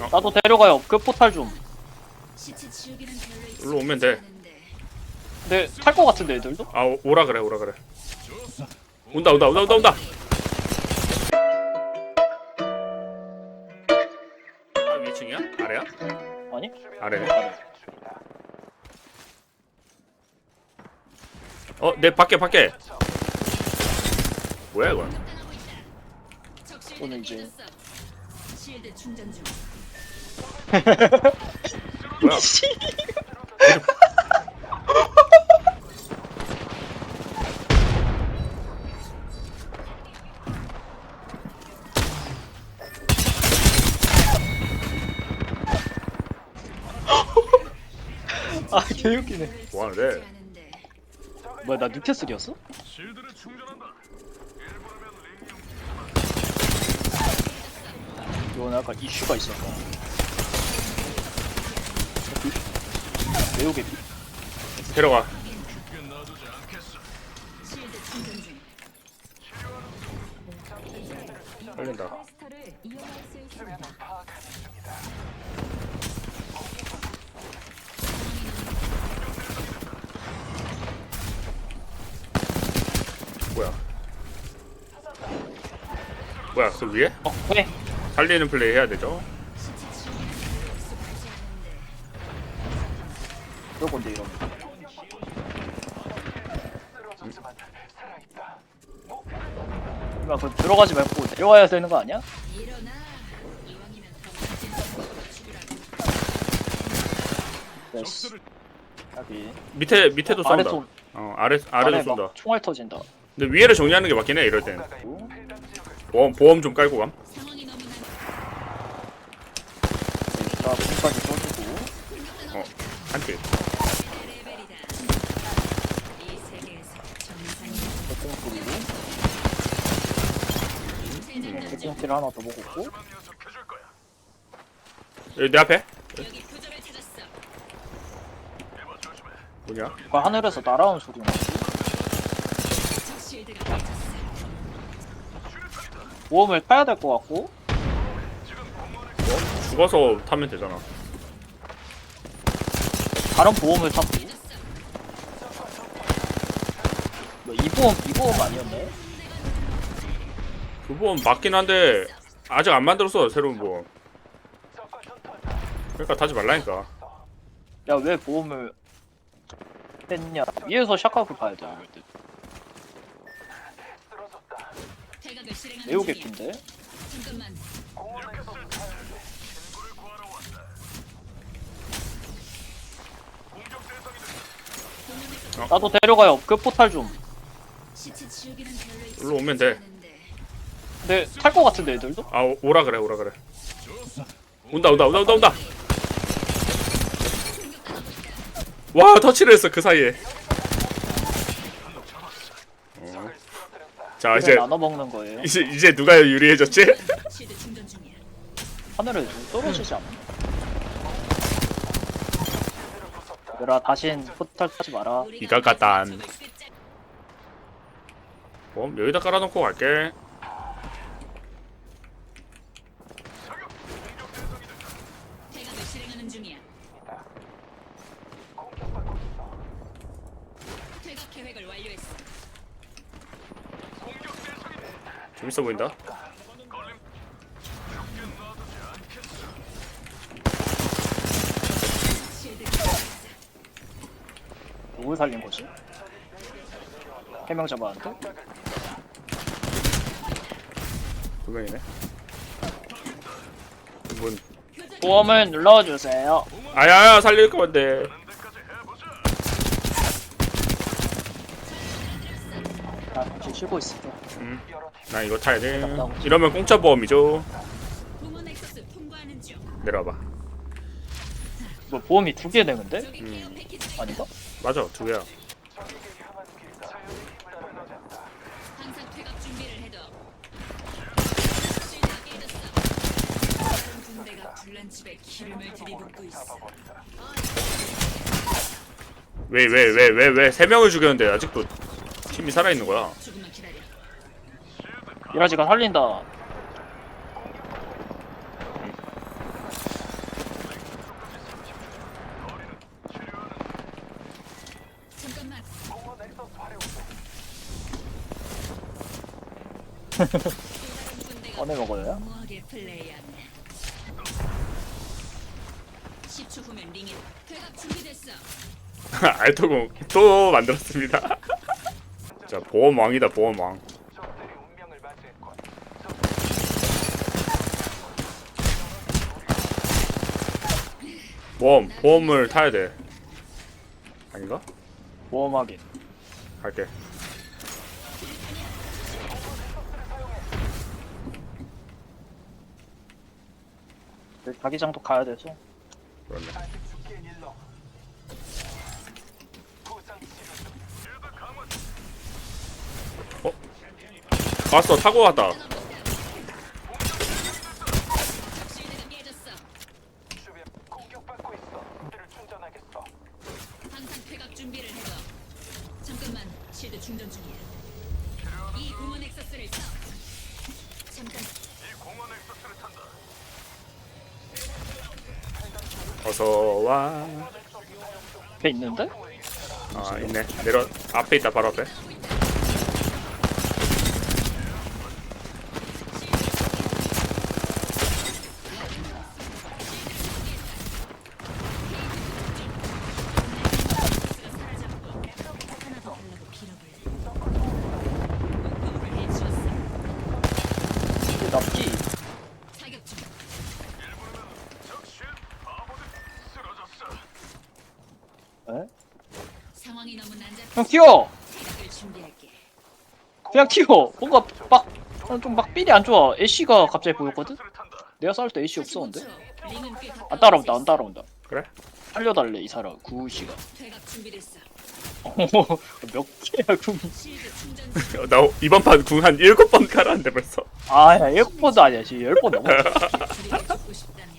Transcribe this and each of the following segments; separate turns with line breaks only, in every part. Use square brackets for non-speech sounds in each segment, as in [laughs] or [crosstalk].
나도 데려가요. 그 포탈 좀.
일로 오면 돼.
근데 탈 것 같은데 애들도?
아 오- 오라 그래 오라 그래. 온다 온다 온다 온다 온다. 아, 위층이야? 아래야?
아니?
아래네.
아래.
어, 내 밖에 밖에. 뭐야 이거?
오늘 이제
실드 충전 중.
뭐야?
아 개웃기네.
뭐 하는데?
뭐야 나 뉴캐슬이었어? 이건 약간 이슈가 있었다. 매우 개피.
데려가. 걸린다. 뭐야? 뭐야 그 위에?
어 왜?
살리는 플레이 해야 되죠?
이건데 이러면. 야, 그 들어가지 말고 내려와야 되는 거 아니야? 됐어. 여기
밑에 밑에도
아래
쏜다. 쏜어 아래
아래
아래도
막
쏜다.
총알 터진다.
근데 위에를 정리하는 게 맞긴 해 이럴 땐. 보험 보험 좀 깔고 감.
상황이 너무
난자 공까지 써주고
어 한티.
레벨이다. 이 세계에서 정상이
대공 대공티를 하나 더 먹었고
여기 내 앞에
여기 구조를 찾았어.
뭐냐?
그 하늘에서 날아온 소리 나지.
적 실드가 깨졌어.
보험을 타야 될 것 같고
죽어서 타면 되잖아.
다른 보험을 탔고 뭐이 보험 이 보험 아니었네?
그 보험 맞긴 한데 아직 안 만들었어 새로운 보험. 그러니까 타지 말라니까.
야 왜 보험을 했냐? 위에서 샷각을 봐야 돼 이럴 때. 매우. 개핀데. 나도 데려가요. 그 포탈 좀.
일로 오면 돼.
근데 탈 것 같은데 애들도?
아 오- 오라 그래 오라 그래. 온다 온다 온다 온다 온다. 와 터치를 했어 그 사이에. 어. 자
이제
이제
나눠 먹는 거예요.
이제 이제 누가 유리해졌지?
하늘에 눈 떨어지지 않나? 얘들아 다신 포탈 타지 마라.
이가
끝째-
보험 여기다 깔아놓고 갈게.
퇴각을 실행하는 중이야. 퇴각 계획을 완료했어.
재밌어 보인다.
실드
누굴 살린 거지? 해명 잡았는데?
두 명이네. 뭔
보험을 눌러주세요.
아야야 살릴 건데.
쉬고 있을게.
음, 나 이거 타야 돼. 이러면 공짜 보험이죠. 내려와봐.
뭐 보험이 두개 되는데?
저기 케어 패키지가
아닌가?
맞아 두 개야. 왜 왜 왜 왜 왜 세 명을 죽였는데 아직도 놈이 살아있는 거야.
이라지가 살린다. [laughs] 꺼내 먹어요?
10초 후면 링에 대합 준비됐어. [laughs]
알토공 또 만들었습니다. [laughs] 자 보험 왕이다 보험 왕. 보험 보험을 타야 돼. 아닌가?
보험 확인.
갈게.
자기장도 가야 돼서.
그렇네. 왔어 타고 왔다.
실드가 깨졌어. 항상 퇴각 준비를 해둬. 잠깐만, 실드 충전 중이야. 이 공원 엑서스를 써. 잠깐.
어서 와.
앞에 있는데?
아 있네. 내려 앞에 있다 바로 앞에.
하나 더 달라고 빌어볼래. 목표를 해치웠어.
이게 납기.
사격 중.
에?
상황이
형 튀어! 그냥 튀어! 뭔가 막, 좀막 삘이 안 좋아. 애쉬가 갑자기 보였거든? 내가 싸울 때 애쉬 없었는데?
45초. 링은 꽤 가까워질
안 따라온다,
수
안. 따라온다.
그래?
살려달래, 이 사람. 구우씨가. [laughs] 몇 개야, 궁.
어, 나 이번 판 궁 한 일곱 번 깔았는데 벌써.
아, 야, 1번도 아니야. 지금 10번 넘어.
우리가 죽고 싶다면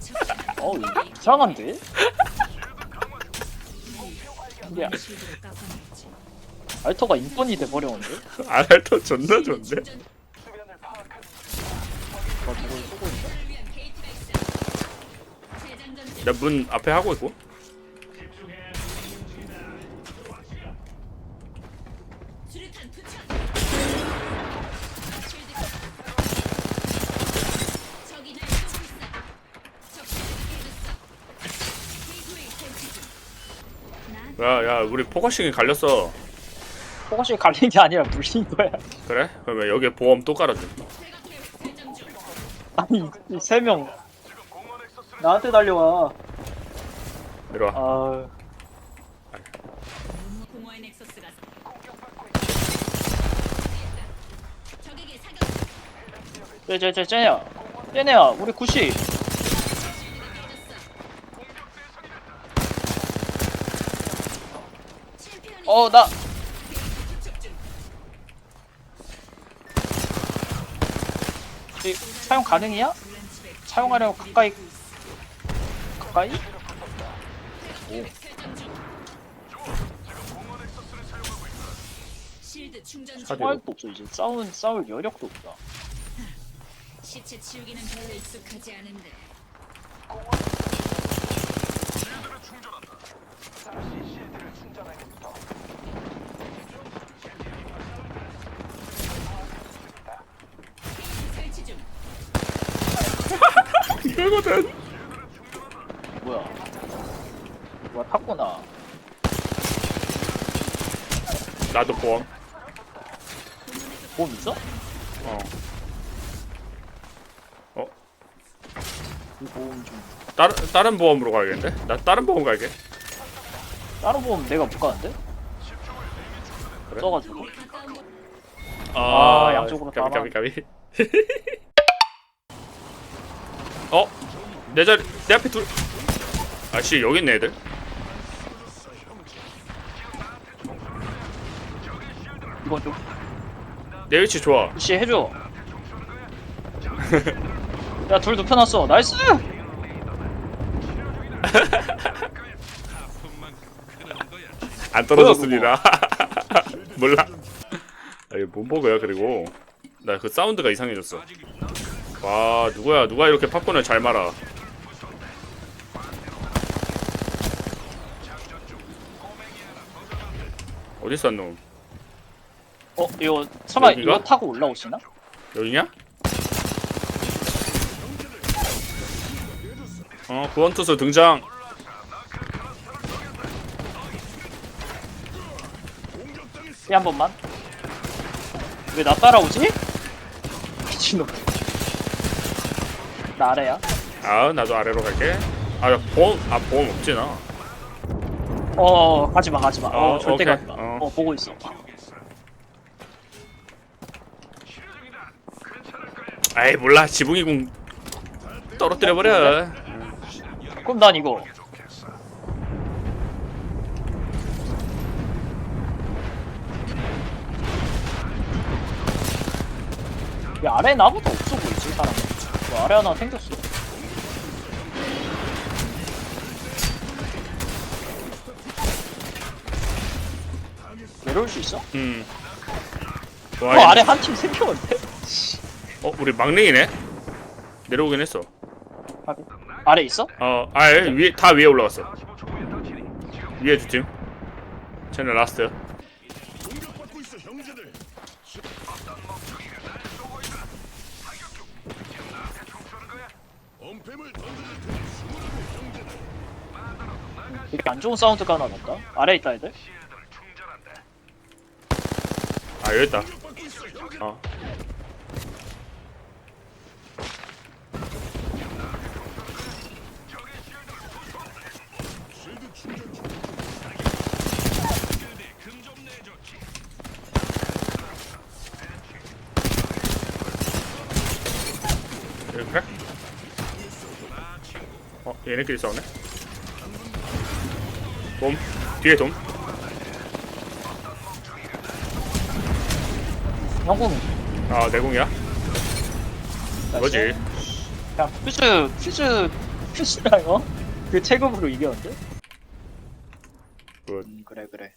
적당한
어우, 이상한데?
깎아내야지.
알터가 인권이 돼버렸는데? [laughs]
알토 존나 좋은데.
나
문 앞에 하고 있고. 야 야 우리 포커싱이 갈렸어.
포커싱 갈린 게 아니라 물린 거야.
그래? 그러면 여기 보험 또 깔아줘. [laughs]
아니, 이세 명. 나한테 달려와.
내려와.
아,
공허의 넥서스가 적에게 사격.
쟤, 쟤, 쟤, 쟤야. 쟤네야, 우리 구시.
어,
나. 이, 사용 가능이야? 사용하려면 가까이, 가까이?
중.
사격.
총알도 없어, 이제. 싸운, 싸울 여력도 없다.
시체 치우기는 별로 익숙하지 않은데. 설치 중.
이거거든.
뭐야. 뭐야, 탔구나.
나도 보험.
보험 있어?
어. 어?
이 보험 좀.
다른 다른 보험으로 가야겠는데? 나 다른 보험 갈게.
다른 보험 내가 못 가는데?
그래?
써가지고.
곳
아, 양쪽으로 다
까비 까비 까비. [laughs] 어? 내 자리 내 앞에 둘. 아씨 여기 있네 애들.
이건 좀.
내 위치 좋아.
씨, 해줘. 야, 둘 눕혀놨어. 나이스! [laughs]
안 떨어졌습니다. [laughs] 몰라. 아, 이거 뭔 버그야 그리고 나 그 사운드가 이상해졌어. 와 누구야 누가 이렇게 팝콘을 잘 말아. 어딨어 놈?
어 이거 설마
여기가?
이거 타고 올라오시나?
여기냐? 어 구원투수 등장.
삐한 번만 왜 나 따라오지? 미친놈 나 아래야
아 나도 아래로 갈게. 아 보험 아 보험 없지 나.
어 가지 마 가지 마 어,
어,
절대
오케이.
가지 마
어.
어. 보고 있어
아이 몰라 지붕이 궁 떨어뜨려 버려.
그럼 난 이거 왜 아래 나보다 없어 보이지 사람 뭐 아래 하나 생겼어 내려올 수 있어?
음.
어
와,
아래 한 팀 생겼는데?
어 우리 막내이네. 내려오긴 했어.
아래 있어?
어, 아 위에 다 위에 올라갔어. 위에 두 팀. 쟤는 라스트.
되게 안 좋은 사운드가 하나 났다 아래 있다 애들
아 여기 있다. 어. 얘네끼리 싸우네? 돔 뒤에 돔
영공
아 내공이야? 뭐지?
야 퓨즈 퓨즈 퓨즈가 이거 그 체급으로 이겼는데?
굿.
음, 그래 그래.